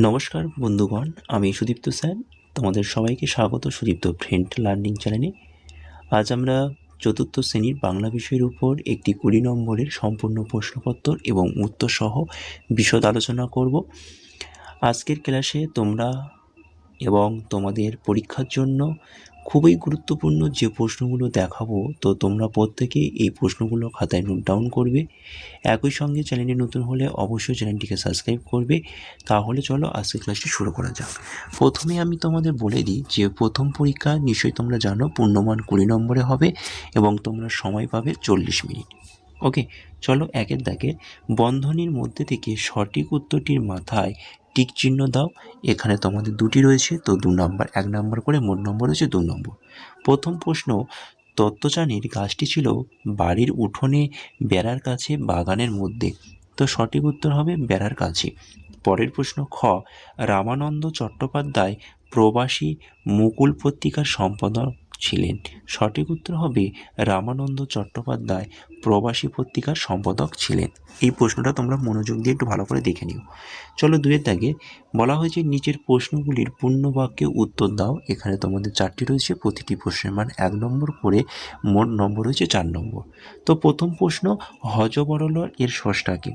নমস্কার বন্ধুগণ, আমি সুদীপ্ত স্যার। তোমাদের সবাইকে স্বাগত সুদীপ্ত ফ্রেন্ড লার্নিং চ্যানেলে। আজ আমরা চতুর্থ শ্রেণির বাংলা বিষয়ের উপর একটি কুড়ি নম্বরের সম্পূর্ণ প্রশ্নপত্র এবং উত্তরসহ বিশদ আলোচনা করব। আজকের ক্লাসে তোমরা এবং তোমাদের পরীক্ষার জন্য খুবই গুরুত্বপূর্ণ যে প্রশ্নগুলো দেখাবো, তো তোমরা প্রত্যেকে এই প্রশ্নগুলো খাতায় নোট ডাউন করবে। একই সঙ্গে চ্যানেলে নতুন হলে অবশ্যই চ্যানেলটিকে সাবস্ক্রাইব করবে। তাহলে চলো আজকে ক্লাসটি শুরু করা যাক। প্রথমে আমি তোমাদের বলে দিই যে প্রথম পরীক্ষা নিশ্চয়ই তোমরা জানো, পূর্ণমান কুড়ি নম্বরে হবে এবং তোমরা সময় পাবে চল্লিশ মিনিট। ওকে চলো একের দাগে বন্ধনীর মধ্যে থেকে সঠিক উত্তরটির মাথায় টিক চিহ্ন দাও। এখানে তোমাদের দুটি রয়েছে, তো দু নম্বর, এক নম্বর করে মোট নম্বর হচ্ছে দু নম্বর। প্রথম প্রশ্ন তত্ত্বচানির গাছটি ছিল বাড়ির উঠোনে বেড়ার কাছে বাগানের মধ্যে। তো সঠিক উত্তর হবে বেড়ার কাছে। পরের প্রশ্ন, খ, রামানন্দ চট্টোপাধ্যায় প্রবাসী মুকুল পত্রিকার সম্পাদক ছিলেন। সঠিক উত্তর হবে রামানন্দ চট্টোপাধ্যায়, প্রবাসী পত্রিকার সম্পাদক ছিলেন। এই প্রশ্নটা তোমরা মনোযোগ দিয়ে একটু ভালো করে দেখে নিও। চলো দুয়ের দাগে, বলা হয়েছে নিচের প্রশ্নগুলির পূর্ণ বাক্যে উত্তর দাও। এখানে তোমাদের চারটি রয়েছে, প্রতিটি প্রশ্নের মান এক নম্বর করে মোট নম্বর রয়েছে চার নম্বর। তো প্রথম প্রশ্ন হজবরলর এর ষষ্ঠাকে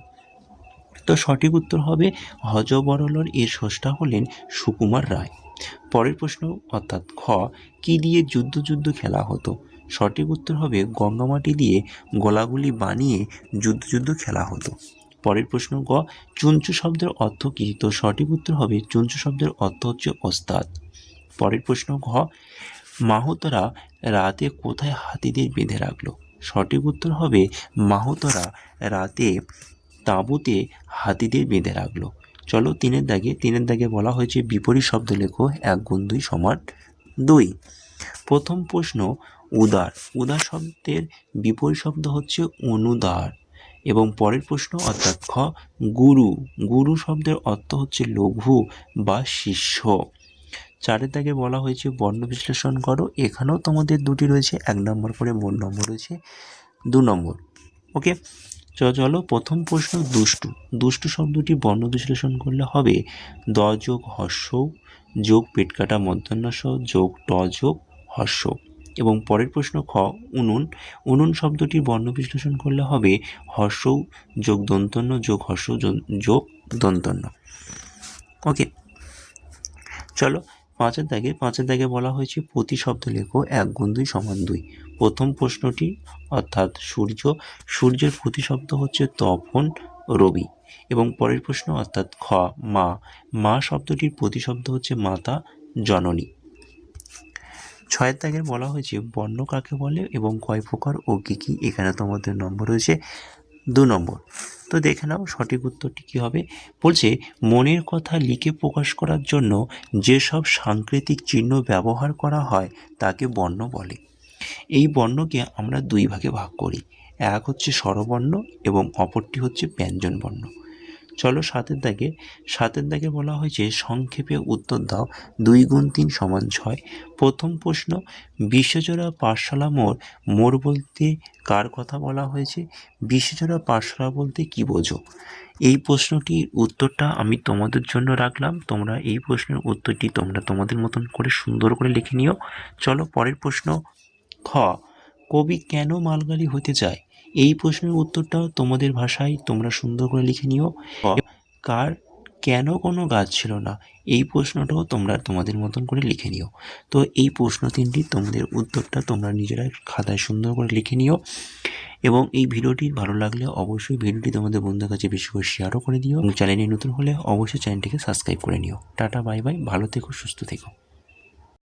তো সঠিক উত্তর হবে হজবরলর এর ষষ্ঠা হলেন সুকুমার রায়। পরের প্রশ্ন, অর্থাৎ খ কি দিয়ে যুদ্ধ যুদ্ধ খেলা হতো? সঠিক উত্তর হবে গঙ্গামাটি দিয়ে গলাগুলি বানিয়ে যুদ্ধ যুদ্ধ খেলা হতো। পরের প্রশ্ন, গ, চুঞ্চু শব্দের অর্থ কী? তো সঠিক উত্তর হবে চুঞ্চু শব্দের অর্থ হচ্ছে ওস্তাদ। পরের প্রশ্ন, ঘ, মাহুতরা রাতে কোথায় হাতিদের বেঁধে রাখল? সঠিক উত্তর হবে মাহুতরা রাতে তাঁবুতে হাতিদের বেঁধে রাখল। চলো তিনের দাগে তিনের দাগে বলা হয়েছে বিপরীত শব্দ লেখো, এক গুণ দুই সমান দুই। প্রথম প্রশ্ন, উদার। উদার শব্দের বিপরীত শব্দ হচ্ছে অনুদার। এবং পরের প্রশ্ন, অর্থাৎ খ, গুরু। গুরু শব্দের অর্থ হচ্ছে লঘু বা শিষ্য। চারের দাগে বলা হয়েছে, বর্ণ বিশ্লেষণ করো। এখানেও তোমাদের দুটি রয়েছে, এক নম্বর করে মোট নম্বর রয়েছে, দু নম্বর। ওকে? চলো প্রথম প্রশ্ন দুষ্টু। দুষ্টু শব্দটি বর্ণ বিশ্লেষণ করলে হবে দ যোগ হর্ষ, যোগ পেটকাটা মধ্যাহ্নস, যোগ ট যোগ হর্ষ। এবং পরের প্রশ্ন খ, উনুন। উনুন শব্দটি বর্ণ বিশ্লেষণ করলে হবে হর্ষ, যোগ দন্তন্য, যোগ হর্ষ যোগ- দন্তন্য। ওকে চলো পাঁচের দাগে পাঁচের দাগে বলা হয়েছে প্রতি শব্দ লেখো এক গুণ দুই সমান দুই। প্রথম প্রশ্নটি, অর্থাৎ সূর্য, সূর্যের প্রতিশব্দ হচ্ছে তপন, রবি। এবং পরের প্রশ্ন, অর্থাৎ খ, মা। মা শব্দটির প্রতিশব্দ হচ্ছে মাতা, জননী। ছয়ের দাগের বলা হয়েছে, বর্ণ কাকে বলে এবং কয় প্রকার ও কী কী? এখানে তোমাদের নম্বর রয়েছে দু নম্বর। তো দেখে নাও সঠিক উত্তরটি কী হবে। বলছে, মনের কথা লিখে প্রকাশ করার জন্য যেসব সাংকেতিক চিহ্ন ব্যবহার করা হয়, তাকে বর্ণ বলে। এই বর্ণকে আমরা দুই ভাগে ভাগ করি। এক হচ্ছে স্বরবর্ণ এবং অপরটি হচ্ছে ব্যঞ্জন বর্ণ। চলো সাতের দাগে সাতের দাগে বলা হয়েছে সংক্ষেপে উত্তর দাও। দুই গুণ তিন সমান ছয়। প্রথম প্রশ্ন, বিশ্বজোড়া পাঠশালা মোড় মোড় বলতে কার কথা বলা হয়েছে? বিশ্বজোড়া পাঠশালা বলতে কি বোঝো? এই প্রশ্নটির উত্তরটা আমি তোমাদের জন্য রাখলাম। তোমরা এই প্রশ্নের উত্তরটি তোমরা তোমাদের মতন করে সুন্দর করে লিখে নিও। চলো পরের প্রশ্ন খ কবি কেন মালগালি হতে চায়? এই প্রশ্নের উত্তরটাও তোমাদের ভাষায় তোমরা সুন্দর করে লিখে নিও। কার কেন কোনো গাছ ছিল না? এই প্রশ্নটাও তোমরা তোমাদের মতন করে লিখে নিও। তো এই প্রশ্ন তিনটি তোমাদের উত্তরটা তোমরা নিজেরা খাতায় সুন্দর করে লিখে নিও। এবং এই ভিডিওটি ভালো লাগলে অবশ্যই ভিডিওটি তোমাদের বন্ধুর কাছে বেশি করে শেয়ারও করে দিও। চ্যানেলে নতুন হলে অবশ্যই চ্যানেলটিকে সাবস্ক্রাইব করে নিও। টাটা বাই বাই ভালো থেকো সুস্থ থেকো।